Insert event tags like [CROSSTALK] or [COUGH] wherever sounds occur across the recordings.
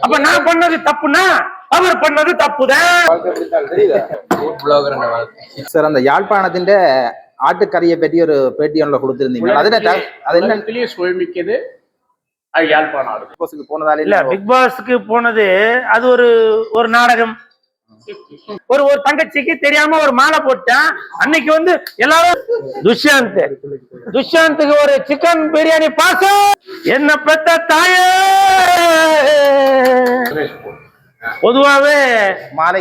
அப்ப நான் பண்ணது தப்புனா அவர் பண்ணது தப்புதான் சார் அந்த யாழ்ப்பாணத்தின் ஆட்டுக்கறியை பற்றி ஒரு பேட்டி ஒன்றில் கொடுத்திருந்தீங்க அது என்ன அது யாழ்ப்பாணம். ஆடு போஸுக்கு போனதால இல்ல பிக் பாஸ்க்கு போனது அது ஒரு ஒரு நாடகம். ஒரு ஒரு தங்கச்சிக்கு தெரியாம ஒரு மாலை போட்டேன். அன்னைக்கு வந்து எல்லாரும் துஷ்யாந்த். துஷ்யாந்துக்கு ஒரு சிக்கன் பிரியாணி பாசம். என்ன பெத்த தாயே. பொதுவாவே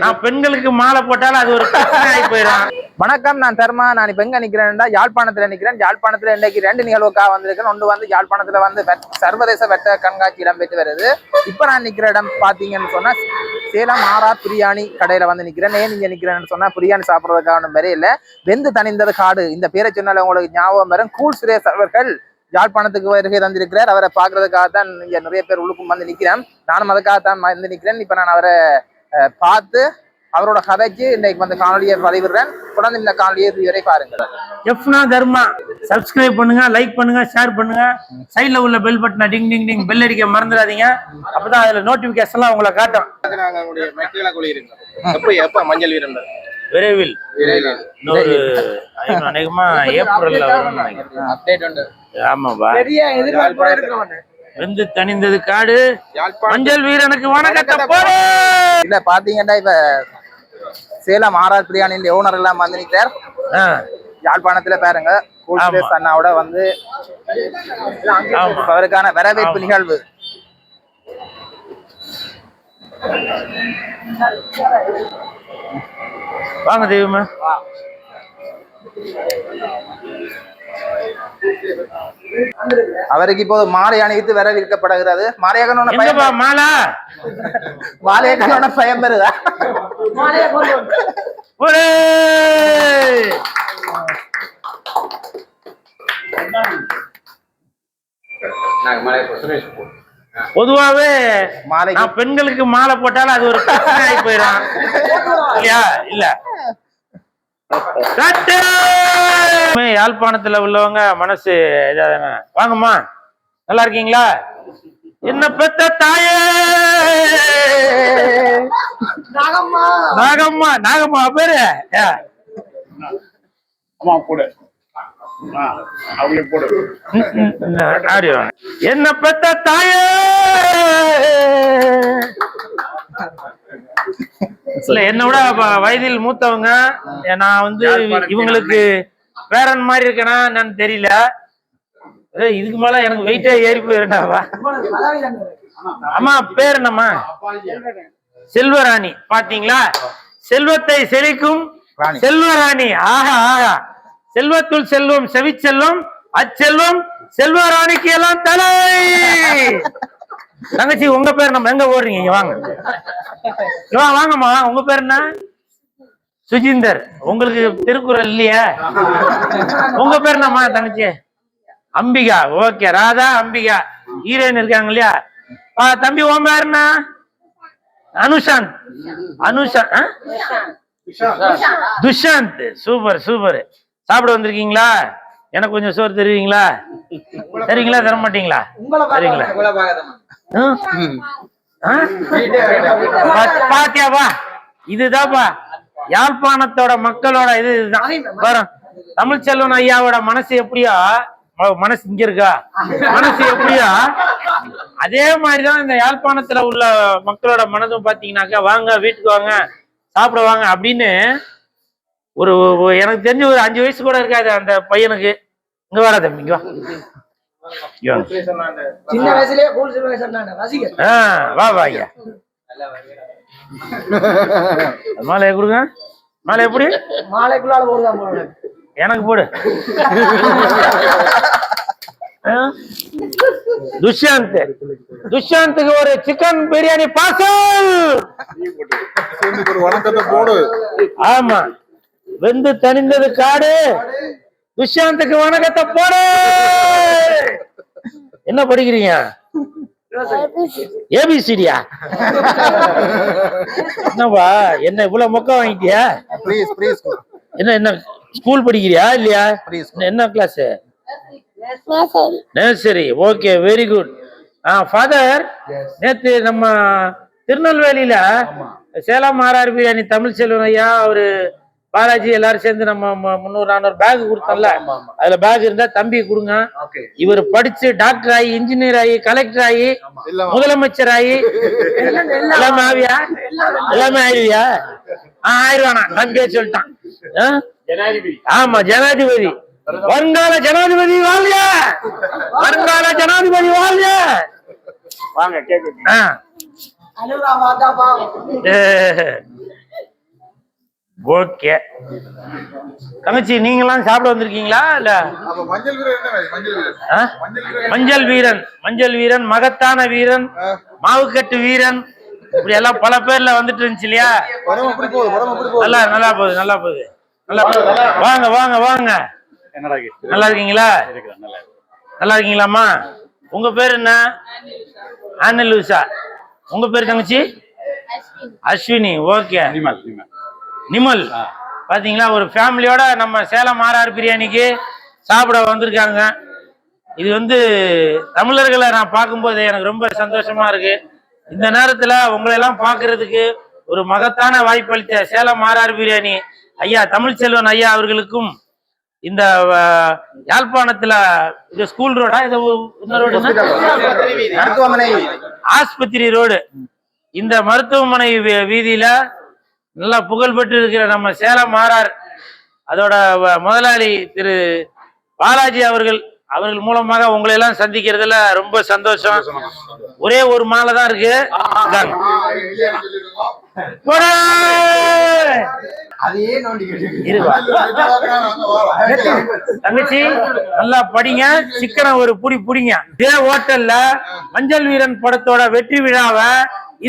நான் பெண்களுக்கு மாலை போட்டாலும் அது ஒரு ஆகி போயிடும். வணக்கம் நான் தர்மா நான் இப்ப எங்க நிக்கிறேன்டா யாழ்ப்பாணத்துல நிக்கிறேன். யாழ்ப்பாணத்துல இன்னைக்கு ரெண்டு நிகழ்வுக்காக வந்திருக்கேன். ஒன்று வந்து யாழ்ப்பாணத்துல வந்து சர்வதேச வெட்ட கண்காட்சி இடம்பெற்று வருது. இப்ப நான் நிக்கிற இடம் பாத்தீங்கன்னு சொன்னா சேலம் ஆரா பிரியாணி கடையில வந்து நிக்கிறேன். ஏன் இங்க நிக்கிறேன்னு சொன்னா பிரியாணி சாப்பிடுறதுக்காக ஒன்றும் வேற இல்ல வெந்து தணிந்தது காடு. இந்த பேரை சொன்னால உங்களுக்கு ஞாபகம் வரும். கூல் சுரேஷ் அவர்கள் யாழ்ப்பாணத்துக்கு வருகை தந்திருக்கிறார். அவரை பாக்குறதுக்காக தான் இங்க நிறைய பேர் உள்ளுக்கும் வந்து நிக்கிறேன். நானும் அதுக்காக தான் வந்து நிக்கிறேன். இப்ப நான் அவரை பார்த்து அவரோட கதைக்கு இன்னைக்கு வந்து காணொலியை பதிவிடுறேன். தொடர்ந்து இந்த காணொலியை இதுவரை பாருங்க எஃப்னா தர்மா சப்ஸ்கிரைப் பண்ணுங்க லைக் பண்ணுங்க ஷேர் பண்ணுங்க. சைடுல உள்ள பெல் பட்டனை டிங் டிங் டிங் பெல் அடிக்க மறந்துடாதீங்க. அப்பதான் அதுல நோட்டிபிகேஷன் எல்லாம் உங்களை காட்டும். எப்ப எப்ப மஞ்சள் வீரன்? விரைவில். இன்னொரு அநேகமா ஏப்ரல்ல அப்டேட் உண்டு. ஆமாப்பா. வெந்து தணிந்தது காடு. மஞ்சள் வீரனுக்கு வணக்கத்தை போடு. இல்ல பாத்தீங்கன்னா இப்ப சேலம் ஆர்ஆர் பிரியாணியின் ஓனர் எல்லாம் வந்து நிக்கிறார் ஆ, யாழ்ப்பாணத்துல பாருங்க. அண்ணாவோட வந்து. அவருக்கான வரவேற்பு. நிகழ்வு. வாங்க தெய்வமே. அவருக்கு இப்போது மாலை அணிவித்து வரவேற்கப்படுகிறது. மாலையகனோட எங்கப்பா பயம் மாலா? மாலையகனோட பயம் வருதா பொதுவாவே நான் பெண்களுக்கு மாலை போட்டாலும் அது ஒரு பிரச்சனை ஆகி போயிடும். இல்லையா? இல்ல! யாழ்ப்பாணத்துல உள்ளவங்க மனசு இதாதாங்க வாங்கம்மா நல்லா இருக்கீங்களா? என்ன பெத்த தாயே? நாகம்மா. நாகம்மா பேரு. என்ன பெத்த தாயே? இல்ல என்னை விட வயதில் மூத்தவங்க நான் வந்து இவங்களுக்கு பேரன் மாதிரி இருக்கேனா என்னன்னு தெரியல. இதுக்கு மேல எனக்கு வெயிட்டே ஏறி போயிருண்டாவா அம்மா பேர் என்னம்மா? செல்வராணி. பாத்தீங்களா? செல்வத்தை செழிக்கும் ராணி. செல்வராணி. ஆஹா ஆஹா. செல்வத்துள் செல்வம் செவிச்செல்வம் அச்செல்வம் செல்வராணிக்கு எல்லாம் தலை! தங்கச்சி உங்க பேர் நம்ம எங்க ஓடுறீங்க? இங்க வாங்க. இங்க வா, வாங்கம்மா. உங்க பேர் என்ன? சுஜிந்தர். உங்களுக்கு திருக்குறள் இல்லையா? உங்க பேர் என்னம்மா தங்கச்சி? அம்பிகா. ஓகே ராதா அம்பிகா. ஹீரோயின் இருக்காங்க இல்லையா? ஆ, தம்பி உன் பேர் என்ன? அனுஷாந்த் அனுஷாந்த் ஆ? துஷாந்த். Super super. சாப்பிட வந்திருக்கீங்களா? எனக்கு கொஞ்சம் சோறு தருவீங்களா? தருவீங்களா தர மாட்டீங்களா சரிங்களா பாத்தியாப்பா இதுதான்ப்பா. யாழ்ப்பாணத்தோட மக்களோட இது இதுதான் வரும் தமிழ்ச்செல்வன் ஐயாவோட மனசு எப்படியோ? மனசு இங்க இருக்கா? மனசு எப்படியோ? அதே மாதிரிதான் இந்த யாழ்ப்பாணத்துல உள்ள மக்களோட மனதும் பாத்தீங்கன்னாக்கா வாங்க வீட்டுக்கு வாங்க சாப்பிட வாங்க அப்படின்னு ஒரு எனக்கு தெரிஞ்ச ஒரு அஞ்சு வயசு கூட இருக்காது அந்த பையனுக்கு. இங்க வாடா தம்பி இங்க வா இங்க வா. சின்ன வயசுலயே கூல் சிறுவயசு சொன்னாங்க. ரசிகர். ஆ, வா வா ஐயா. [LAUGHS] மாலையை கொடுங்க? மாலை எப்படி? மாலைக்குள்ளால போடுதான் எனக்கு போடு? [LAUGHS] துஷ்யந்த். துஷ்யந்துக்கு ஒரு சிக்கன் பிரியாணி பார்சல் ஒரு வணக்கத்தை போடு. ஆமா. வெந்து தணிந்தது காடு. துஷ்யந்துக்கு வணக்கத்தை போடு. என்ன படிக்கிறீங்க? ஏபிசிடியா என்னப்பா என்ன இவ்வளவு மொக்க வாங்கிட்டியா? ப்ளீஸ் ப்ளீஸ் என்ன என்ன ஸ்கூல் படிக்கிறியா இல்லையா? Please. என்ன class nursery okay very good father நேத்து நம்ம திருநெல்வேலியில சேலம் மாறார் பிரியாணி தமிழ் செல்வன் ஐயா அவரு பாலாஜி எல்லாரும் சேர்ந்து நம்ம முந்நூறு நானூறு பேக் கொடுத்தோம்ல. அதுல பேக் இருந்தா தம்பி கொடுங்க. இவர் படிச்சு டாக்டர் ஆகி இன்ஜினியர் ஆகி கலெக்டர் ஆகி முதலமைச்சர் ஆகி எல்லாமே ஆவியா? எல்லாமே ஆயிடுவியா? ஆ, ஆயிடுவானா? தம்பியே சொல்லிட்டான். ஆமா ஜனாதிபதி. வருங்கால ஜனாதிபதி வாழ்க! வருங்கால ஜனாதிபதி வாழ்க! வாங்க கேக்கு ஓகே தங்கச்சி நீங்களாம் சாப்பிட வந்திருக்கீங்களா இல்ல? அப்ப மஞ்சள் வீரன். மஞ்சள் வீரன் மகத்தான வீரன் மாவுக்கட்டு வீரன். இப்படி எல்லாம் பல பேர்ல வந்துட்டு இருந்துச்சு இல்லையா? நல்லா நல்லா போகுது நல்லா போகுது. நல்லா போகுது. வாங்க வாங்க வாங்க. என்னடா நல்லா இருக்கீங்களா? நல்லா இருக்கீங்களாம்மா? உங்க பேர் என்ன? ஆனல் உஷா உங்க பேர் தங்கச்சி? அஸ்வினி. ஓகே நிமல். பாத்தீங்களா ஒரு ஃபேமிலியோட நம்ம சேலம் ஆர்ஆர் பிரியாணிக்கு சாப்பிட வந்திருக்காங்க. இது வந்து தமிழர்களை நான் பார்க்கும்போது எனக்கு ரொம்ப சந்தோஷமா இருக்கு. இந்த நேரத்துல உங்களை எல்லாம் பார்க்கிறதுக்கு ஒரு மகத்தான வாய்ப்பளித்த சேலம் ஆர்ஆர் பிரியாணி ஐயா தமிழ்ச்செல்வன் ஐயா அவர்களுக்கும் இந்த யாழ்ப்பாணத்துல இது ஸ்கூல் ரோடா இது இந்த ரோடு மருத்துவமனை ஆஸ்பத்திரி ரோடு இந்த மருத்துவமனை வீதியில நல்லா புகழ்பெற்று இருக்கிற நம்ம சேலம் மாறார் அதோட முதலாளி திரு பாலாஜி அவர்கள் அவர்கள் மூலமாக உங்களை எல்லாம் சந்திக்கிறதுல ரொம்ப சந்தோஷம். ஒரே ஒரு மாலை தான் இருக்கு. தங்கச்சி நல்லா படிங்க. சிக்கன ஒரு புடி புடிங்க. இதே ஹோட்டல்ல மஞ்சள் வீரன் படத்தோட வெற்றி விழாவை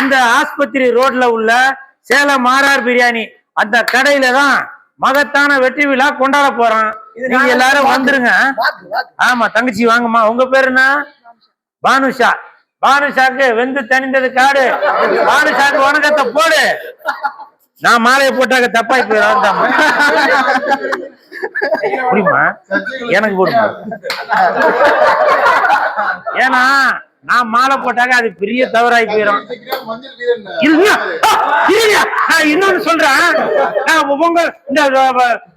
இந்த ஆஸ்பத்திரி ரோட்ல உள்ள சேலம் மாறார் பிரியாணி. அந்த கடையில தான் மகத்தான வெற்றி விழா கொண்டாட போறோம் நீங்க எல்லாரும் வந்துருங்க. ஆமா தங்கச்சி வாங்கம்மா. உங்க பேரு என்ன? பானுஷா. பானுஷாக்கு வெந்து தணிந்தது காடு. பானுஷாக்கு வணக்கத்தை போடு. நான் மாலையை போட்டாக்க தப்பா இப்ப புரியுமா? எனக்கு போடுமா? ஏன்னா நான் மாலை போட்டாக்க அது பெரிய தவறாய் போயிடும் இன்னொன்னு சொல்றேன். உங்க இந்த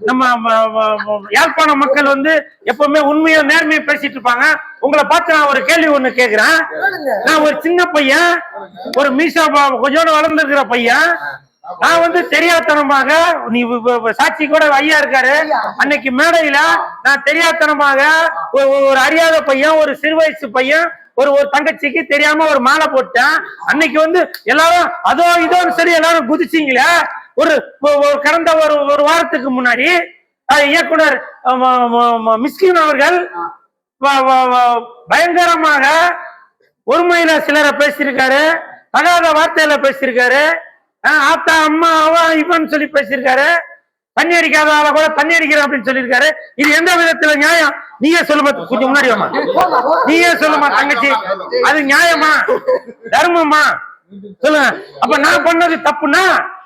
நம்ம யாழ்ப்பாண மக்கள் வந்து எப்பவுமே உண்மையா நேர்மையா பேசிட்டு இருப்பாங்க. உங்களை பார்த்து நான் ஒரு கேள்வி ஒண்ணு கேக்குறேன். நான் ஒரு சின்ன பையன் ஒரு மீசா ப- கொஞ்சோண்டு வளர்ந்துருக்கிற பையன். நான் வந்து தெரியாத்தனமாக நீ சாட்சி கூட ஐயா இருக்காரு. அன்னைக்கு மேடையில நான் தெரியாத்தனமாக ஒரு ஒரு அறியாத பையன் ஒரு சிறு வயசு பையன் ஒரு ஒரு தங்கச்சிக்கு தெரியாம ஒரு மாலை போட்டேன். அன்னைக்கு வந்து எல்லாரும் அதோ இதோன்னு சரி எல்லாரும் குதிச்சீங்களே. ஒரு ஒரு கடந்த ஒரு ஒரு வாரத்துக்கு முன்னாடி இயக்குனர் மிஸ்கின் அவர்கள் பயங்கரமாக ஒருமையில சிலரை பேசியிருக்காரு தகாத வார்த்தையில பேசியிருக்காரு ஆத்தா அம்மா அவன் இவன் சொல்லி பேசியிருக்காரு. தண்ணி அடிக்காத கூட தண்ணி அடிக்கிறேன் அப்படின்னு சொல்லியிருக்காரு. இது எந்த விதத்துல நியாயம்? நீயே சொல்லுமா கொஞ்சம் முன்னாடி வாமா நீயே சொல்லுமா தங்கச்சி. அது நியாயமா? தர்மமா? சொல்லுங்க. அப்ப நான் பண்ணது தப்புனா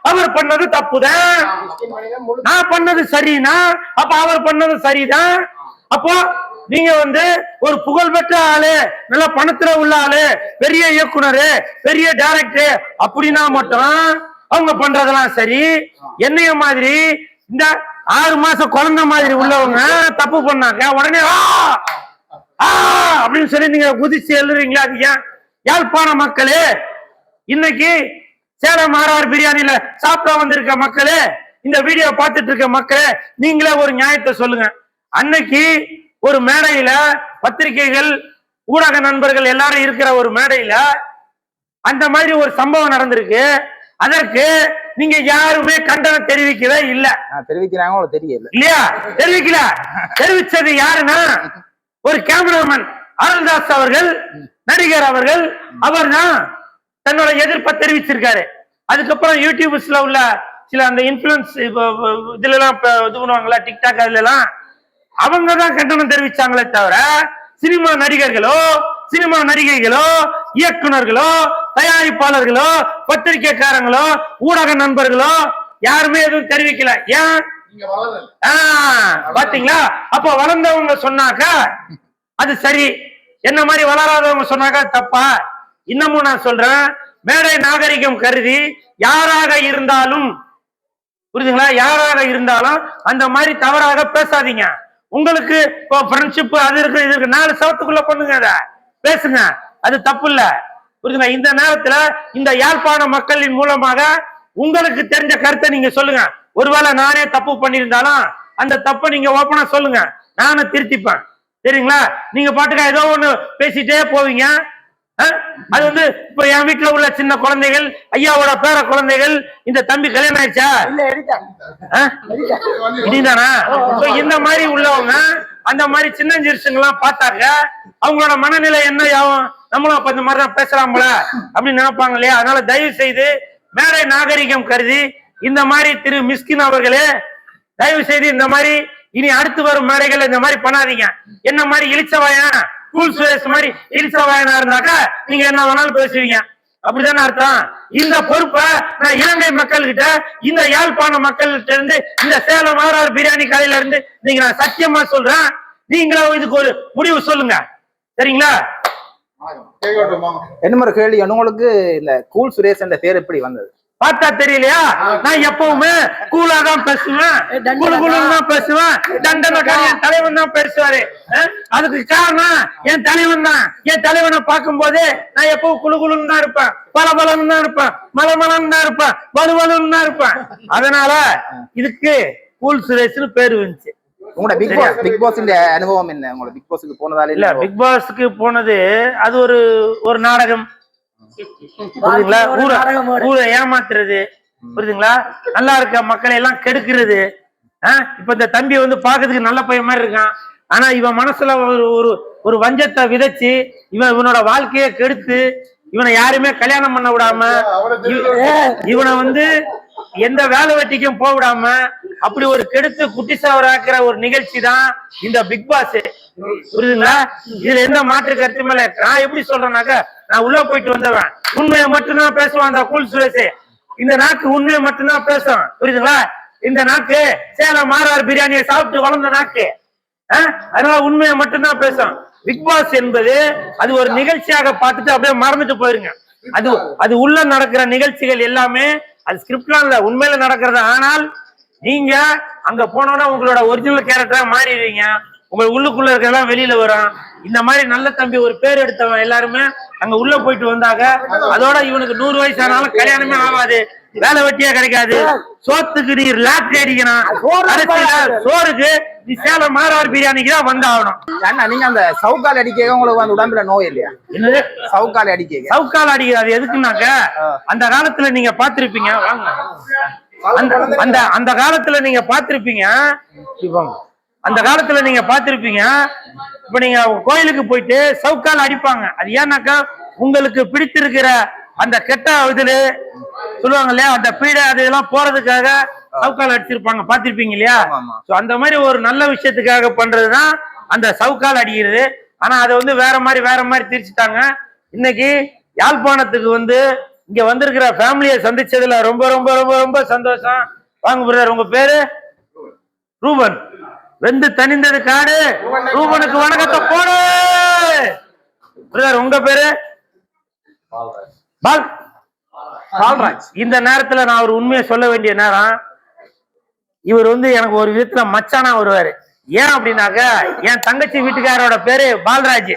அவர் பண்ணது தப்புதான் நான் பண்ணது சரினா அப்ப அவர் பண்ணது சரிதான் அப்போ நீங்க வந்து ஒரு புகழ்பெற்ற ஆளு நல்ல பணத்துல உள்ள ஆளு பெரிய இயக்குனர் பெரிய டைரக்டர் அப்படின்னா மட்டும் அவங்க பண்றதெல்லாம் சரி. என்னைய மாதிரி இந்த ஆறு மாசம் குழந்தை மாதிரி உள்ளவங்க தப்பு பண்ணாங்க. உடனே ஆ ஆ அப்படின்னு சொல்லி நீங்க குதிச்சு எழுதுறீங்களா? அது ஏன்? யாழ்ப்பாண மக்களே இன்னைக்கு சேலம் ஆர்ஆர் பிரியாணியில சாப்பிட வந்திருக்க மக்களே இந்த வீடியோ பார்த்துட்டு இருக்க மக்களே நீங்களே ஒரு நியாயத்தை சொல்லுங்க. அன்னைக்கு ஒரு மேடையில பத்திரிகைகள் ஊடக நண்பர்கள் எல்லாரும் இருக்கிற ஒரு மேடையில அந்த மாதிரி ஒரு சம்பவம் நடந்திருக்கு. அதற்கு நீங்க யாருமே கண்டனம் தெரிவிக்கவே இல்லை. நான் தெரிவிக்கிறாங்க தெரியல. இல்லையா? தெரிவிக்கல. தெரிவிச்சது யாருன்னா ஒரு கேமராமேன் அருள்தாஸ் அவர்கள் நடிகர் அவர்கள். அவர்தான் தன்னோட எதிர்ப்பை தெரிவிச்சிருக்காரு. அதுக்கப்புறம் யூடியூப்ஸ்ல உள்ள சில அந்த இன்ஃபுளுன்ஸ் இதுல எல்லாம் இது பண்ணுவாங்களா டிக்டாக் அதுல எல்லாம் அவங்க தான் கண்டனம் தெரிவிச்சாங்களே தவிர சினிமா நடிகர்களோ சினிமா நடிகைகளோ இயக்குனர்களோ தயாரிப்பாளர்களோ பத்திரிகைக்காரங்களோ ஊடக நண்பர்களோ யாருமே எதுவும் தெரிவிக்கல. ஏன்? பாத்தீங்களா? அப்ப வளர்ந்தவங்க சொன்னாக்க அது சரி. என்ன மாதிரி வளராதவங்க சொன்னாக்கா தப்பா? இன்னமும் நான் சொல்றேன் மேடை நாகரிகம் கருதி யாராக இருந்தாலும் புரியுதுங்களா? யாராக இருந்தாலும் அந்த மாதிரி தவறாக பேசாதீங்க. உங்களுக்கு இப்போ ஃப்ரெண்ட்ஷிப் அது இருக்கு இது இருக்கு. நாலு சவத்துக்குள்ள பண்ணுங்க அத. பேசுங்க. அது தப்பு இல்ல. புரியுதுங்களா இந்த நேரத்துல இந்த யாழ்ப்பாண மக்களின் மூலமாக உங்களுக்கு தெரிஞ்ச கருத்தை நீங்க சொல்லுங்க. ஒருவேளை நானே தப்பு பண்ணியிருந்தாலும் அந்த தப்பை நீங்க ஓப்பனா சொல்லுங்க. நானும் திருத்திப்பேன். சரிங்களா? நீங்க பாட்டுக்கா ஏதோ ஒண்ணு பேசிட்டே போவீங்க? அது வந்து இப்ப என் வீட்டுல உள்ள சின்ன குழந்தைகள் ஐயாவோட பேர குழந்தைகள் இந்த தம்பி கல்யாணம் ஆயிடுச்சா? இடிதானா So, இந்த மாதிரி உள்ளவங்க அந்த மாதிரி சின்னஞ்சிறுசுங்கெல்லாம் பார்த்தாக்க அவங்களோட மனநிலை என்ன ஆகும் நம்மளும் அப்ப இந்த மாதிரி தான் பேசலாம்ல அப்படின்னு நினைப்பாங்க இல்லையா அதனால தயவு செய்து மேடை நாகரிகம் கருதி இந்த மாதிரி திரு மிஸ்கின் அவர்களே தயவு செய்து இந்த மாதிரி இனி அடுத்து வரும் மேடைகள் இந்த மாதிரி பண்ணாதீங்க. என்ன மாதிரி இழிச்சவாயன் கூல் சுரேஷ் மாதிரி இழிச்சவாயனா இருந்தாக்கா நீங்க என்ன வேணாலும் பேசுவீங்க. அப்படிதானே அர்த்தம். இந்த பொறுப்பை நான் இலங்கை மக்கள்கிட்ட இந்த யாழ்ப்பாண மக்கள்கிட்ட இருந்து இந்த சேலம் ஆறாறு பிரியாணி கடையில இருந்து நீங்க நான் சத்தியமா சொல்றேன். நீங்களும் இதுக்கு ஒரு முடிவு சொல்லுங்க. சரிங்களா? என்ன கேள்வி? உங்களுக்கு இந்த கூல் சுரேஷ் என்ற பேர் எப்படி வந்தது? பார்த்தா தெரியலையா? நான் எப்பவுமே கூலா தான் பேசுவேன். குழு குழுன்னு தான். பேசுவேன். தண்டனைக்கார என் தலைவன் தான் பேசுவாரு? அதுக்கு காரணம் என் தலைவன் தான். என் தலைவனை பார்க்கும்போது நான் எப்பவும் குழு குழுன்னு தான் இருப்பேன். பல பலன்னு தான் இருப்பேன். மல மலன்னு தான் இருப்பேன். வலு வலுன்னு தான் இருப்பேன். அதனால இதுக்கு கூல் சுரேஷ்னு பேரு வந்துச்சு. உங்களோட பிக் பாஸ் பிக் பாஸ் அனுபவம் என்ன? உங்களோட பிக் பாஸுக்கு போனதால இல்ல பிக் பாஸ்க்கு போனது அது ஒரு ஒரு நாடகம். புரியுதுங்களா? ஊரை ஏமாத்துறது. புரியுதுங்களா? நல்லா இருக்க மக்களை எல்லாம் கெடுக்கிறது. ஆஹ் இப்ப இந்த தம்பி வந்து பாக்குறதுக்கு நல்ல பையன் மாதிரி இருக்கான். ஆனா இவன் மனசுல ஒரு ஒரு ஒரு வஞ்சத்தை விதைச்சு இவன் இவனோட வாழ்க்கையை கெடுத்து இவனை யாருமே கல்யாணம் பண்ண விடாம இவனை வந்து எந்த வேலை வெட்டிக்கும் போக விடாம அப்படி ஒரு கெடுத்து குட்டி ஒரு நிகழ்ச்சி தான் இந்த பிக் பாஸ். புரியுதுங்களா? இதுல எந்த மாற்று கருத்துமே இல்ல. நான் எப்படி சொல்றேன்னாக்க நான் உள்ள போயிட்டு வந்தவன். உண்மையை மட்டும்தான் பேசுவான் அந்த கூல் சுரேஷ். இந்த நாக்கு உண்மையை மட்டும்தான் பேசும் புரியுதுங்களா? இந்த நாக்கு சேலம் மாறார் பிரியாணியை சாப்பிட்டு வளர்ந்த நாக்கு. ஆஹ்? அதனால உண்மையை மட்டும்தான் பேசும் பிக் பாஸ் என்பது அது ஒரு நிகழ்ச்சியாக பார்த்துட்டு அப்படியே மறந்துட்டு போயிருங்க. அது அது உள்ள நடக்கிற நிகழ்ச்சிகள் எல்லாமே அது ஸ்கிரிப்ட்லாம் இல்லை உண்மையில நடக்கிறது. ஆனால் நீங்க அங்க போனோம்னா உங்களோட ஒரிஜினல் கேரக்டரா மாறிடுவீங்க. உங்க உள்ளுக்குள்ள இருக்கிறதெல்லாம் வெளியில வரும். இந்த மாதிரி நல்ல தம்பி ஒரு பேர் எடுத்தவன் எல்லாருமே அங்க உள்ள போயிட்டு வந்தாங்க அதோட இவனுக்கு நூறு வயசு ஆனாலும் கல்யாணமே ஆகாது. வேலை வெட்டியே கிடைக்காது. சோத்துக்கு நீ லாக் அடிக்கணும் சோறுக்கு நீ சேலம் மாறார் பிரியாணிக்கு தான் வந்தாகணும். அண்ணா நீங்க அந்த சவுக்கால் அடிக்க உங்களுக்கு வந்து உடம்புல நோய் இல்லையா? என்னது? சவுக்கால் அடிக்க சவுக்கால் அடிக்கிறது அது எதுக்குன்னாக்க அந்த காலத்துல நீங்க பாத்திருப்பீங்க வாங்க. அந்த அந்த அந்த காலத்துல நீங்க பாத்திருப்பீங்க அந்த காலத்துல நீங்க பாத்திருப்பீங்க இப்ப நீங்க கோயிலுக்கு போயிட்டு சவுக்கால் அடிப்பாங்க. அது ஏன்னாக்கா உங்களுக்கு பிடித்திருக்கிற அந்த கெட்ட இதுல சொல்லுவாங்க இல்லையா அந்த பீடை அது இதெல்லாம் போறதுக்காக சவுக்கால் அடிச்சிருப்பாங்க. பாத்திருப்பீங்க இல்லையா? அந்த மாதிரி ஒரு நல்ல விஷயத்துக்காக பண்றதுதான் அந்த சவுக்கால் அடிக்கிறது. ஆனா அதை வந்து வேற மாதிரி வேற மாதிரி திரிச்சுட்டாங்க. இன்னைக்கு யாழ்ப்பாணத்துக்கு வந்து இங்க வந்திருக்கிற ஃபேமிலியை சந்திச்சதுல ரொம்ப ரொம்ப ரொம்ப ரொம்ப சந்தோஷம். வாங்க பிரதர் உங்க பேரு? ரூபன். வெந்து தனிந்தது காடு. ரூபனுக்கு வணக்கத்தை போடு. பிரதர் உங்க பேரு? பால். பால்ராஜ் இந்த நேரத்துல நான் ஒரு உண்மையை சொல்ல வேண்டிய நேரம். இவர் வந்து எனக்கு ஒரு விதத்துல மச்சானா வருவாரு. ஏன் அப்படின்னாக்க என் தங்கச்சி வீட்டுக்காரோட பேரு பால்ராஜ்.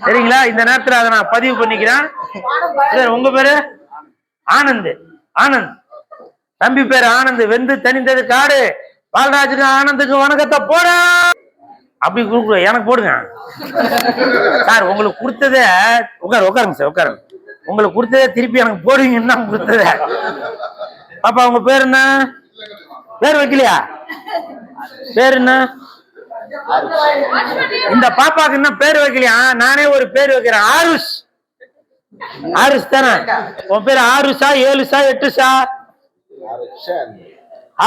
சரிங்களா? இந்த நேரத்துல அதை நான் பதிவு பண்ணிக்கிறேன். சார் உங்க பேரு? ஆனந்த். ஆனந்த். தம்பி பேரு ஆனந்த். வெந்து தனிந்தது காடு. பால்ராஜுக்கு ஆனந்துக்கு வணக்கத்தை போட. அப்படி கொடுக்குற எனக்கு போடுங்க. சார் உங்களுக்கு கொடுத்ததே உட்காரு உட்காருங்க சார் உட்காருங்க. உங்களுக்கு கொடுத்ததே திருப்பி எனக்கு போடுவீங்கன்னு தான் கொடுத்ததே. பாப்பா உங்க பேர் என்ன? பேர் வைக்கலையா? பேர் என்ன? இந்த பாப்பாக்கு என்ன பேர் வைக்கலையா? நானே ஒரு பேர் வைக்கிறேன். ஆருஷ். ஆருஷ் தானே? உன் பேர் ஆருஷா ஏழுஷா எட்டுஷா?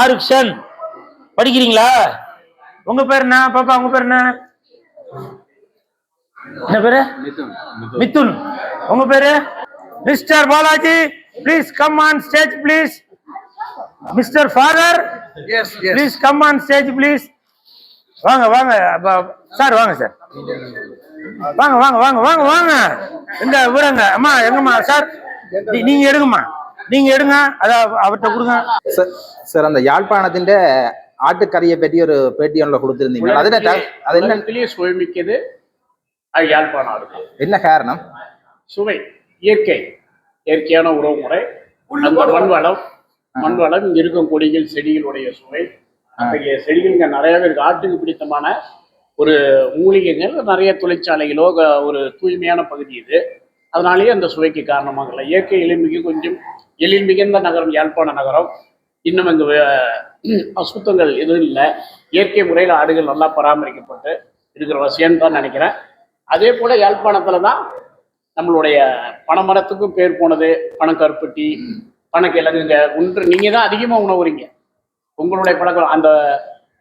ஆருக்ஷன் படிக்கிறீங்களா? உங்க பேர் என்ன? பாப்பா உங்க பேர் என்ன? என்ன பேரு? மிதுன். உங்க பேரு? Mister Balaji please come on stage please mister father please come on stage please வாங்க வாங்க அப்ப- சார் வாங்க சார். வாங்க வாங்க வாங்க வாங்க வாங்க. எங்க விடுங்க அம்மா எங்கம்மா? சார் நீங்க எடுங்கம்மா. நீங்க எடுங்க அத அவர்கிட்ட கொடுங்க. சார் சார் அந்த யாழ்ப்பாணத்தின் ஆட்டுக்கறியை பற்றி ஒரு பேட்டி ஒன்றில் கொடுத்துருந்தீங்க அதுல ட- அது என்ன சுவைமிக்கது அது யாழ்ப்பாணம் இருக்கும் என்ன காரணம்? சுவை இயற்கை. இயற்கையான உறவு முறை அந்த மண் வளம் மண் வளம் இங்க இருக்கும் கொடிகள் செடிகளுடைய சுவை. அத்தகைய செடிகள் இங்க நிறையவே இருக்கு. ஆட்டுக்கு பிடித்தமான ஒரு மூலிகைகள் நிறைய தொழிற்சாலைகளோ ஒரு தூய்மையான பகுதி இது. அதனாலேயே அந்த சுவைக்கு காரணமாகல இயற்கை எழில்மிகு கொஞ்சம் எழில் மிகுந்த நகரம் யாழ்ப்பாண நகரம். இன்னும் இங்கு அசுத்தங்கள் எதுவும் இல்லை. இயற்கை முறையில் ஆடுகள் நல்லா பராமரிக்கப்பட்டு இருக்கிற வசியன்னு தான் நினைக்கிறேன். அதே போல் யாழ்ப்பாணத்தில் தான் நம்மளுடைய பனைமரத்துக்கும் பேர் போனது பனக்கருப்பட்டி பனக்கிழங்குங்க. ஒன்று நீங்கள் தான் அதிகமாக உணவுறீங்க. உங்களுடைய பழக்கம் அந்த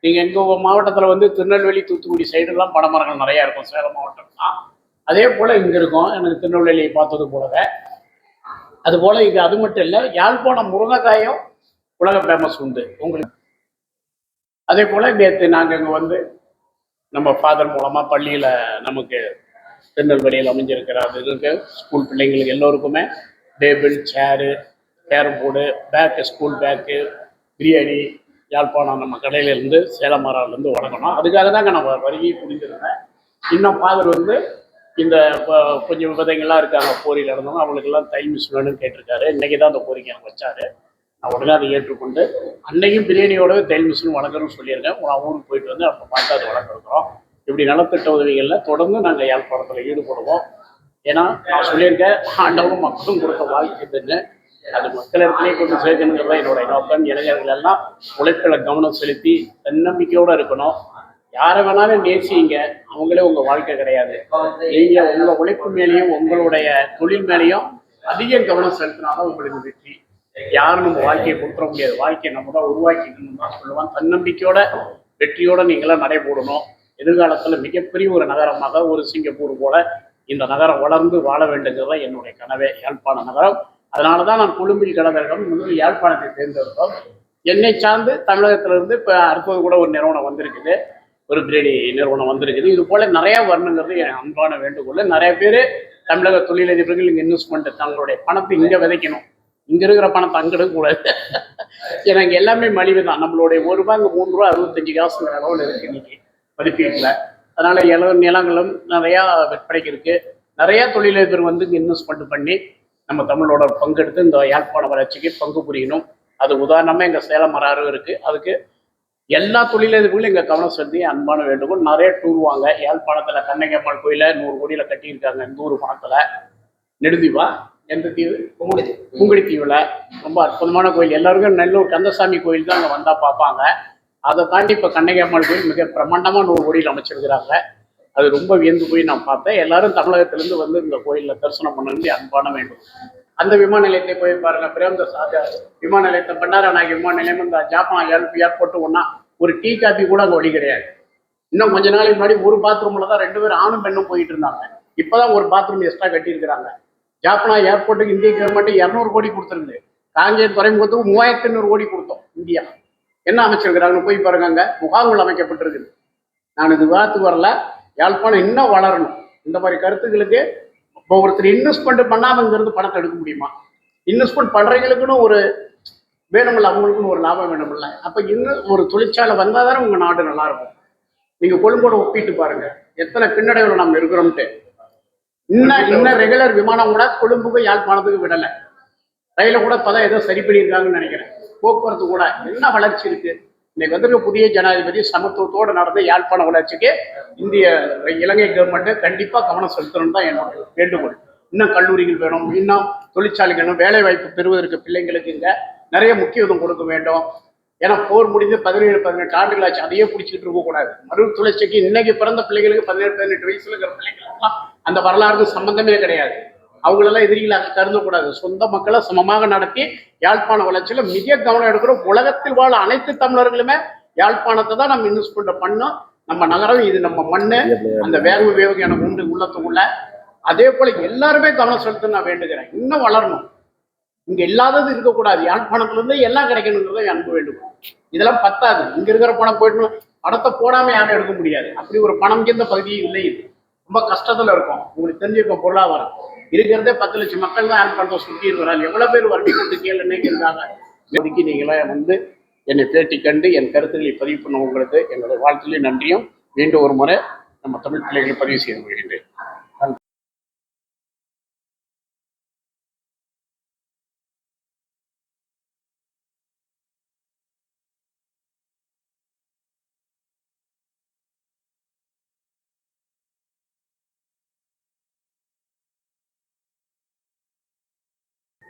நீங்கள் எங்கள் மாவட்டத்தில் வந்து திருநெல்வேலி தூத்துக்குடி சைடுலாம் பனைமரங்கள் நிறையா இருக்கும் சேலம் மாவட்டம்னா அதே போல் இங்கே இருக்கும் எனக்கு திருநெல்வேலியை பார்த்தது போலவே. அதுபோல் இது அது மட்டும் இல்லை யாழ்ப்பாணம் முருங்கைக்காயும் உலக ஃபேமஸ் உண்டு. உங்களுக்கு அதே போல நேற்று நாங்கள் இங்கே வந்து நம்ம ஃபாதர் மூலமா பள்ளியில நமக்கு திருநெல்வேலியில் அமைஞ்சிருக்கிற அது இருக்கு. ஸ்கூல் பிள்ளைங்களுக்கு எல்லோருக்குமே table chair carrom board bag school bag biryani Yazhpanam நம்ம கடையில இருந்து சேலம் மராலேருந்து வழங்கணும் அதுக்காக தாங்க நம்ம வருகை புரிஞ்சிருந்தேன். இன்னும் ஃபாதர் வந்து இந்த கொஞ்சம் விபதைகள்லாம் இருக்காங்க போரியில் இருந்தவங்க அவங்களுக்கெல்லாம் தை மிஸ் வேணும்னு கேட்டிருக்காரு. இன்னைக்கு தான் அந்த கோரிக்கை எனக்கு வச்சாரு. நான் உடனே அதை ஏற்றுக்கொண்டு அன்னையும் பிரியாணியோட தையல் மிஷின் வழங்குறோம்னு சொல்லியிருக்கேன். நான் ஊருக்கு போயிட்டு வந்து அப்போ பார்த்து அது வழங்கிருக்கிறோம் இப்படி நலத்திட்ட உதவிகளில் தொடர்ந்து நாங்கள் யாழ்ப்பாணத்தில் ஈடுபடுவோம். ஏன்னா நான் சொல்லியிருக்கேன் ஆண்டவரும் மக்களும் கொடுத்த வாழ்க்கை இதுன்னு அது மக்களிடத்திலே கொண்டு சேர்க்கணுங்கிறது என்னுடைய நோக்கம். இளைஞர்கள் எல்லாம் உழைப்பில் கவனம் செலுத்தி தன்னம்பிக்கையோட இருக்கணும். யாரை வேணாலும் நேசிங்க. அவங்களே உங்க வாழ்க்கை கிடையாது. நீங்கள் உங்கள் உழைப்பு மேலேயும் உங்களுடைய தொழில் மேலேயும் அதிக கவனம் செலுத்தினாலும் உங்களுக்கு வெற்றி. யாரும் நம்ம வாழ்க்கையை கொடுத்துட முடியாது. வாழ்க்கையை நம்ம தான் உருவாக்கிக்கணும் தான் சொல்லுவான். தன்னம்பிக்கையோட வெற்றியோட நீங்களாம் நடைபோடணும். எதிர்காலத்தில் மிகப்பெரிய ஒரு நகரமாக ஒரு சிங்கப்பூர் போல இந்த நகரம் வளர்ந்து வாழ வேண்டுங்கிறது தான் என்னுடைய கனவே யாழ்ப்பாண நகரம். அதனால தான் நான் கொழும்பில் கலந்தரகம் முதல் யாழ்ப்பாணத்தை தேர்ந்தெடுத்தோம். என்னை சார்ந்து தமிழகத்திலிருந்து இப்போ அடுத்தது கூட ஒரு நிறுவனம் வந்திருக்குது. ஒரு கிரேடி நிறுவனம் வந்திருக்குது. இது போல நிறைய வரணுங்கிறது என் அன்பான வேண்டுகோள். நிறைய பேர் தமிழக தொழிலதிபர்கள் இங்கே இன்வெஸ்ட்மெண்ட் தங்களுடைய பணத்தை இங்கே விதைக்கணும். இங்க இருக்கிற பணத்தை அங்கே எடுக்கக்கூடாது. ஏன்னா இங்கே எல்லாமே மலிவு தான் நம்மளுடைய ஒரு ரூபாய் இங்கே மூணு ரூபா அறுபத்தஞ்சு காசுங்கிற அளவில் இருக்கு இன்னைக்கு மதிப்பீட்டில். அதனால இல நிலங்களும் நிறையா விற்பனைக்கு இருக்கு. நிறையா தொழிலதிபர் வந்து இங்கே இன்வெஸ்ட்மெண்ட் பண்ணி நம்ம தமிழோட பங்கெடுத்து இந்த யாழ்ப்பாண வளர்ச்சிக்கு பங்கு புரியணும். அது உதாரணமாக எங்கள் சேலம் மராறு இருக்குது அதுக்கு எல்லா தொழிலதிபர்களும் இங்கே கவனம் செலுத்தி அன்பான வேண்டுகோள். நிறைய டூர் வாங்க. யாழ்ப்பாணத்துல கண்ணகம்மாள் கோயில நூறு கோடியில் கட்டியிருக்காங்க. இந்த பணத்தில். நெடுதீபா எந்த தீவு பூங்குடி தீவில் ரொம்ப அற்புதமான கோயில். எல்லாருக்கும் நெல்லூர் கந்தசாமி கோயில் தான் அங்கே வந்தால் பார்ப்பாங்க. அதை தாண்டி இப்ப கண்ணகம்மாள் கோயில் மிக பிரம்மாண்டமாக நூறு கோடியில் அமைச்சிருக்கிறாங்க. அது ரொம்ப வியந்து போய் நான் பார்த்தேன். எல்லாரும் தமிழகத்திலேருந்து வந்து இந்த கோயிலில் தரிசனம் பண்ணி அன்பான வேண்டும். அந்த விமான நிலையத்தை போய் பாருங்க. பிரேமத சாஜா விமான நிலையத்தை பண்டாரநாயகி விமான நிலையம் இந்த ஜாப்பான் ஏர்பி ஏர்போர்ட் ஒன்னா ஒரு டீ காப்பி கூட அங்கே வழி கிடையாது. இன்னும் கொஞ்ச நாளைக்கு முன்னாடி ஒரு பாத்ரூம்ல தான் ரெண்டு பேரும் ஆணும் பெண்ணும் போயிட்டு இருந்தாங்க. இப்போதான் ஒரு பாத்ரூம் எக்ஸ்ட்ரா கட்டியிருக்கிறாங்க. ஜாப்பனா ஏர்போர்ட்டுக்கு இந்திய கவர்மெண்ட் இரநூறு கோடி கொடுத்துருக்கு காங்கேயம் துறைமுகத்துக்கு மூவாயிரத்தி ஐநூறு கோடி கொடுத்தோம் இந்தியா. என்ன அமைச்சிருக்கிறாங்கன்னு போய் பாருங்க அங்கே. முகாம்கள் அமைக்கப்பட்டிருக்குது. நான் இது விவாதத்துக்கு வரல. யாழ்ப்பாணம் இன்னும் வளரணும். இந்த மாதிரி கருத்துக்களுக்கு இப்போ ஒருத்தர் இன்வெஸ்ட்மெண்ட் பண்ணாமல் இங்கிருந்து பணத்தை எடுக்க முடியுமா? இன்வெஸ்ட்மெண்ட் பண்ணுறவங்களுக்குன்னு ஒரு வேணுமில்ல அவங்களுக்குன்னு ஒரு லாபம் வேணுமில்ல. அப்போ இன்னும் ஒரு தொழிற்சாலை வந்தால் தானே உங்கள் நாடு நல்லா இருக்கும். நீங்க கொழும்போட ஒப்பிட்டு பாருங்க. எத்தனை பின்னடைவில் நம்ம இருக்கிறோம்ட்டு. இன்னும் இன்னும் ரெகுலர் விமானம் கூட கொழும்புக்கு யாழ்ப்பாணத்துக்கு விடலை. ரயில கூட இப்போதான் ஏதோ சரி பண்ணியிருக்காங்கன்னு நினைக்கிறேன். போக்குவரத்து கூட என்ன வளர்ச்சி இருக்கு? இன்னைக்கு வந்திருக்க புதிய ஜனாதிபதி சமத்துவத்தோடு நடந்த யாழ்ப்பாண வளர்ச்சிக்கு இந்திய இலங்கை கவர்மெண்ட் கண்டிப்பா கவனம் செலுத்தணும் தான் என்னோட வேண்டுகோள். இன்னும் கல்லூரிகள் வேணும் இன்னும் தொழிற்சாலைகள் வேணும் வேலை வாய்ப்பு பெறுவதற்கு பிள்ளைங்களுக்கு இங்க நிறைய முக்கியத்துவம் கொடுக்க வேண்டும். ஏன்னா போர் முடிந்து பதினேழு பதினெட்டு ஆண்டுகள் ஆச்சு அதையே பிடிச்சிட்டு இருக்கக்கூடாது. மறு சுழற்சிக்கு இன்னைக்கு பிறந்த பிள்ளைகளுக்கு பதினேழு பதினெட்டு வயசுல இருக்கிற பிள்ளைங்களுக்குலாம் அந்த வரலாறுக்கு சம்பந்தமே கிடையாது. அவங்களெல்லாம் எதிரிகளாக கருதக்கூடாது. சொந்த மக்களை சமமாக நடத்தி யாழ்ப்பாண வளர்ச்சியில மிக கவனம் எடுக்கிறோம். உலகத்தில் வாழ அனைத்து தமிழர்களுமே யாழ்ப்பாணத்தை தான் நம்ம இன்வெஸ்ட்மெண்ட் பண்ணோம். நம்ம நகரம் இது நம்ம மண்ணு அந்த வேர்வு வேகம் எனக்கு உண்டு உள்ளத்துக்குள்ள. அதே போல எல்லாருமே கவனம் செலுத்த நான் வேண்டுகிறேன். இன்னும் வளரணும். இங்க இல்லாதது இருக்கக்கூடாது. யாழ்ப்பாணத்துல இருந்து எல்லாம் கிடைக்கணுங்கிறத என் அன்பு வேண்டும் இதெல்லாம் பத்தாது. இங்க இருக்கிற பணம் போயிட்டு படத்தை போடாம யாரும் எடுக்க முடியாது. அப்படி ஒரு பணம் மிகுந்த பகுதி இல்லை இது. ரொம்ப கஷ்டத்துல இருக்கும். உங்களுக்கு தெரிஞ்சிருக்கும் பொருளாதாரம். இருக்கிறதே பத்து லட்சம் மக்கள் தான் ஏர்ன் பண்ற சுற்றி இருக்கிறாங்க எவ்வளவு பேர் வருடிக்கிறது கொண்டு கீழே நினைக்கிறாங்க இதுக்கு நீங்களே வந்து என்னை பேட்டி கண்டு என் கருத்துக்களை பதிவு பண்ண உங்களுக்கு என்னுடைய வாழ்த்துலையும் நன்றியும். மீண்டும் ஒரு முறை நம்ம தமிழ் பிள்ளைகளை பதிவு செய்து கொள்கின்றேன்.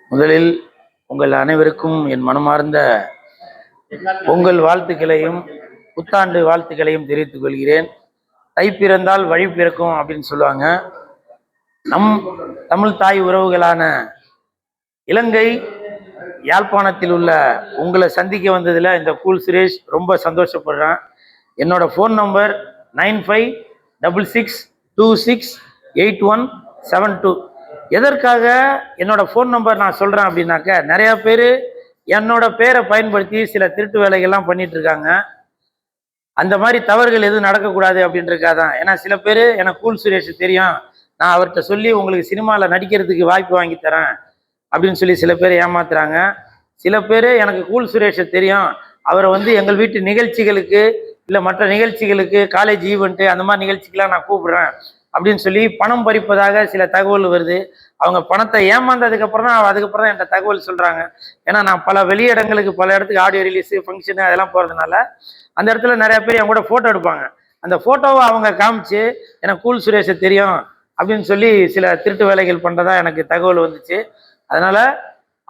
முதலில் உங்கள் அனைவருக்கும் என் மனமார்ந்த உங்கள் வாழ்த்துக்களையும் புத்தாண்டு வாழ்த்துக்களையும் தெரிவித்துக் கொள்கிறேன். தை பிறந்தால் வழி பிறக்கும் அப்படின்னு சொல்லுவாங்க. நம் தமிழ் தாய் உறவுகளான இலங்கை யாழ்ப்பாணத்தில் உள்ள உங்களை சந்திக்க வந்ததில் இந்த கூல் சுரேஷ் ரொம்ப சந்தோஷப்படுறேன். என்னோட phone number nine five double six two six eight one seven two. எதற்காக என்னோட ஃபோன் நம்பர் நான் சொல்கிறேன் அப்படின்னாக்க நிறையா பேர் என்னோட பேரை பயன்படுத்தி சில திருட்டு வேலைகள்லாம் பண்ணிட்டு இருக்காங்க. அந்த மாதிரி தவறுகள் எதுவும் நடக்கக்கூடாது அப்படின்றக்காக தான் ஏன்னா சில பேர் எனக்கு கூல் சுரேஷ் தெரியும். நான் அவர்கிட்ட சொல்லி உங்களுக்கு சினிமாவில் நடிக்கிறதுக்கு வாய்ப்பு வாங்கி தரேன் அப்படின்னு சொல்லி சில பேர் ஏமாத்துறாங்க. சில பேர் எனக்கு கூல் சுரேஷை தெரியும். அவரை வந்து எங்கள் வீட்டு நிகழ்ச்சிகளுக்கு இல்லை மற்ற நிகழ்ச்சிகளுக்கு காலேஜ் ஈவெண்ட்டு அந்த மாதிரி நிகழ்ச்சிக்கெல்லாம் நான் கூப்பிடுறேன். அப்படின்னு சொல்லி பணம் பறிப்பதாக சில தகவல் வருது. அவங்க பணத்தை ஏமாந்ததுக்கு அப்புறம் தான் அதுக்கப்புறம் தான் என்கிட்ட தகவல் சொல்றாங்க. ஏன்னா நான் பல வெளியிடங்களுக்கு பல இடத்துக்கு ஆடியோ ரிலீஸு ஃபங்க்ஷனு அதெல்லாம் போறதுனால அந்த இடத்துல நிறைய பேர் என் கூட போட்டோ எடுப்பாங்க. அந்த போட்டோவை அவங்க காமிச்சு எனக்கு கூல் சுரேஷை தெரியும் அப்படின்னு சொல்லி சில திருட்டு வேலைகள் பண்ணுறதா எனக்கு தகவல் வந்துச்சு. அதனால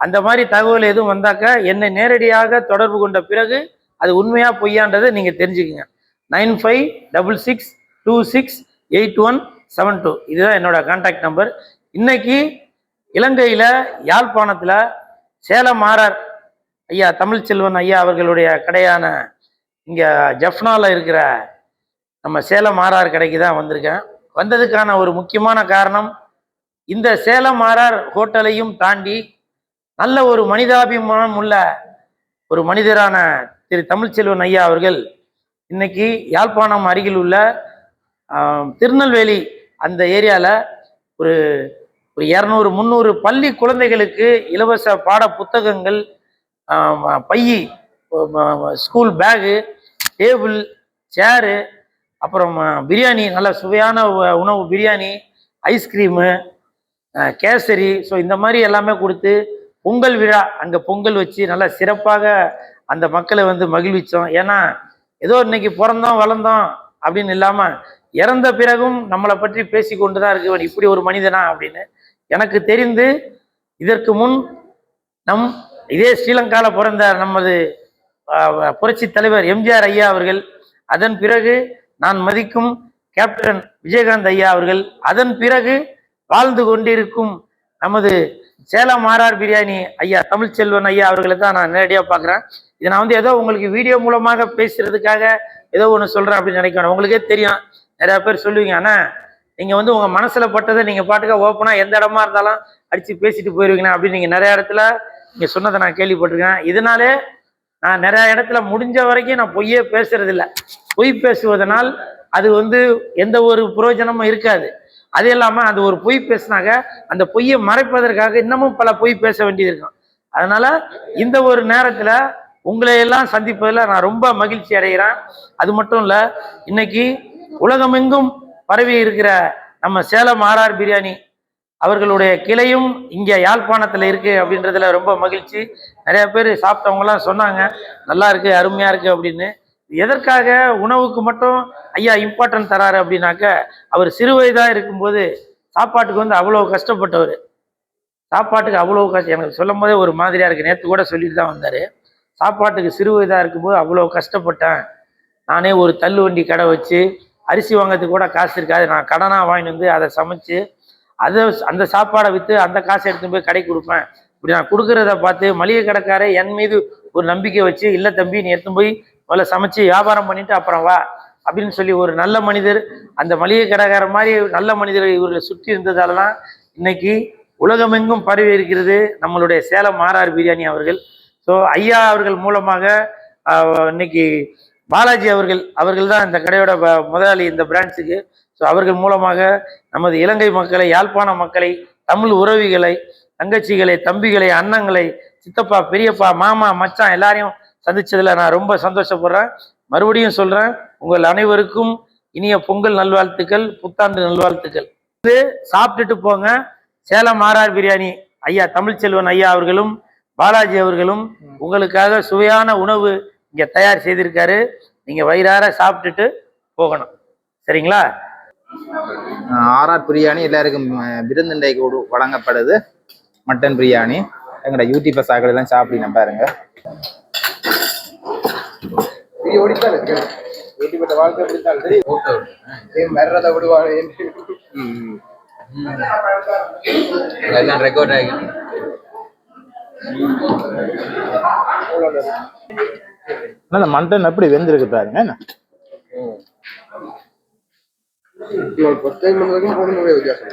அந்த மாதிரி தகவல் எதுவும் வந்தாக்க என்னை நேரடியாக தொடர்பு கொண்ட பிறகு அது உண்மையா பொய்யான்றதை நீங்க தெரிஞ்சுக்கங்க. Nine five double six two six eight one seven two இதுதான் என்னோட கான்டாக்ட் நம்பர் இன்னைக்கு இலங்கையில் யாழ்ப்பாணத்தில் சேலம் மாறார் ஐயா தமிழ்ச்செல்வன் ஐயா அவர்களுடைய கடையான இங்கே ஜஃப்னாவில் இருக்கிற நம்ம சேலம் மாறார் கடைக்கு தான் வந்திருக்கேன். வந்ததுக்கான ஒரு முக்கியமான காரணம் இந்த சேலம் மாறார் ஹோட்டலையும் தாண்டி நல்ல ஒரு மனிதாபிமானம் உள்ள ஒரு மனிதரான திரு தமிழ்ச்செல்வன் ஐயா அவர்கள் இன்னைக்கு யாழ்ப்பாணம் அருகில் உள்ள திருநெல்வேலி அந்த ஏரியாவில் ஒரு ஒரு இரநூறு முந்நூறு பள்ளி குழந்தைகளுக்கு இலவச பாட புத்தகங்கள் பையி ஸ்கூல் பேகு டேபிள் சேரு அப்புறம் பிரியாணி நல்ல சுவையான உ- உணவு பிரியாணி ஐஸ்கிரீமு கேசரி. ஸோ இந்த மாதிரி எல்லாமே கொடுத்து பொங்கல் விழா அங்கே பொங்கல் வச்சு நல்லா சிறப்பாக அந்த மக்களை வந்து மகிழ்விச்சோம். ஏன்னா ஏதோ இன்னைக்கு பிறந்தோம் வளர்ந்தோம் அப்படின்னு இல்லாமல் இறந்த பிறகும் நம்மளை பற்றி பேசி கொண்டு தான் இருக்கு இப்படி ஒரு மனிதனா அப்படின்னு எனக்கு தெரிந்து இதற்கு முன் நம் இதே ஸ்ரீலங்கால பிறந்த நமது புரட்சி தலைவர் எம்ஜிஆர் ஐயா அவர்கள் அதன் பிறகு நான் மதிக்கும் கேப்டன் விஜயகாந்த் ஐயா அவர்கள் அதன் பிறகு வாழ்ந்து கொண்டிருக்கும் நமது சேலம் ஆர்ஆர் பிரியாணி ஐயா தமிழ்ச்செல்வன் ஐயா அவர்களை தான் நான் நேரடியாக பார்க்குறேன். இதை நான் வந்து ஏதோ உங்களுக்கு வீடியோ மூலமாக பேசுறதுக்காக ஏதோ ஒன்று சொல்கிறேன் அப்படின்னு நினைக்கணும் உங்களுக்கே தெரியும். நிறையா பேர் சொல்லுவீங்க அண்ணா நீங்கள் வந்து உங்கள் மனசில் பட்டதை நீங்கள் பாட்டுக்க ஓப்பனாக எந்த இடமா இருந்தாலும் அடித்து பேசிட்டு போயிருவீங்கண்ணா அப்படின்னு நீங்கள் நிறையா இடத்துல நீங்கள் சொன்னதை நான் கேள்விப்பட்டிருக்கேன். இதனாலே நான் நிறையா இடத்துல முடிஞ்ச வரைக்கும் நான் பொய்யே பேசுறதில்ல. பொய் பேசுவதனால் அது வந்து எந்த ஒரு பிரயோஜனமும் இருக்காது. அது இல்லாமல் அந்த ஒரு பொய் பேசினாக்க அந்த பொய்யை மறைப்பதற்காக இன்னமும் பல பொய் பேச வேண்டியது இருக்கும். அதனால இந்த ஒரு நேரத்தில் உங்களை எல்லாம் சந்திப்பதில் நான் ரொம்ப மகிழ்ச்சி அடைகிறேன். அது மட்டும் இல்லை இன்னைக்கு உலகமெங்கும் பரவி இருக்கிற நம்ம சேலம் ஆர்ஆர் பிரியாணி அவர்களுடைய கிளையும் இங்கே யாழ்ப்பாணத்தில் இருக்கு அப்படின்றதுல ரொம்ப மகிழ்ச்சி. நிறைய பேர் சாப்பிட்டவங்கலாம் சொன்னாங்க நல்லா இருக்கு அருமையா இருக்கு அப்படின்னு. எதற்காக உணவுக்கு மட்டும் ஐயா இம்பார்ட்டன்ட் தராரு அப்படின்னாக்க அவர் சிறு வயதாக இருக்கும்போது சாப்பாட்டுக்கு வந்து அவ்வளோ கஷ்டப்பட்டவர். சாப்பாட்டுக்கு அவ்வளோ கஷ்டம் எனக்கு சொல்லும் போதே ஒரு மாதிரியாக இருக்கு. நேற்று கூட சொல்லிட்டு தான் வந்தார். சாப்பாட்டுக்கு சிறு வயதாக இருக்கும்போது அவ்வளோ கஷ்டப்பட்டேன். நானே ஒரு தள்ளு வண்டி கடை வச்சு அரிசி வாங்கிறதுக்கு கூட காசு இருக்காது. நான் கடனாக வாங்கிட்டு வந்து அதை சமைச்சு அதை அந்த சாப்பாடை விற்று அந்த காசை எடுத்துன்னு போய் கடைக்கு கொடுப்பேன். இப்படி நான் கொடுக்குறத பார்த்து மளிகை கடைக்காரர் என் மீது ஒரு நம்பிக்கை வச்சு இல்லை தம்பி நீ எடுத்துன்னு போய் முதல்ல சமைச்சு வியாபாரம் பண்ணிட்டு அப்புறம் வா. அப்படின்னு சொல்லி ஒரு நல்ல மனிதர் அந்த மளிகை கடைக்காரர் மாதிரி நல்ல மனிதர் இவர்களை சுற்றி இருந்ததால தான் இன்னைக்கு உலகமெங்கும் பரவி இருக்கிறது நம்மளுடைய சேலம் மாறார் பிரியாணி அவர்கள். ஸோ ஐயா அவர்கள் மூலமாக இன்னைக்கு பாலாஜி அவர்கள் அவர்கள் தான் இந்த கடையோட முதலாளி இந்த பிரான்ச்சுக்கு. ஸோ அவர்கள் மூலமாக நமது இலங்கை மக்களை யாழ்ப்பாண மக்களை தமிழ் உறவிகளை தங்கச்சிகளை தம்பிகளை அண்ணங்களை சித்தப்பா பெரியப்பா மாமா மச்சான் எல்லாரையும் சந்திச்சதுல நான் ரொம்ப சந்தோஷப்படுறேன். மறுபடியும் சொல்றேன் உங்கள் அனைவருக்கும் இனிய பொங்கல் நல்வாழ்த்துக்கள் புத்தாண்டு நல்வாழ்த்துக்கள். இது சாப்பிட்டுட்டு போங்க. சேலம் ஆர்ஆர் பிரியாணி ஐயா தமிழ்ச்செல்வன் ஐயா அவர்களும் பாலாஜி அவர்களும் உங்களுக்காக சுவையான உணவு இங்க தயார் செய்திருக்காரு. நீங்க வயிறார சாப்பிட்டுட்டு போகணும். சரிங்களா? ஆர்ஆர் பிரியாணி எல்லாருக்கும் விருந்திண்டைக்கு வழங்கப்படுது. மட்டன் பிரியாணி. எங்கட யூடியூப் சாக்கள் எல்லாம் சாப்பிடணும் பாருங்க. எல்லாம் ரெக்கார்ட் ஆகி. நல்ல மட்டன் எப்படி வெந்திருக்கு பாருங்க என்ன? டைம் வித்தியாசம்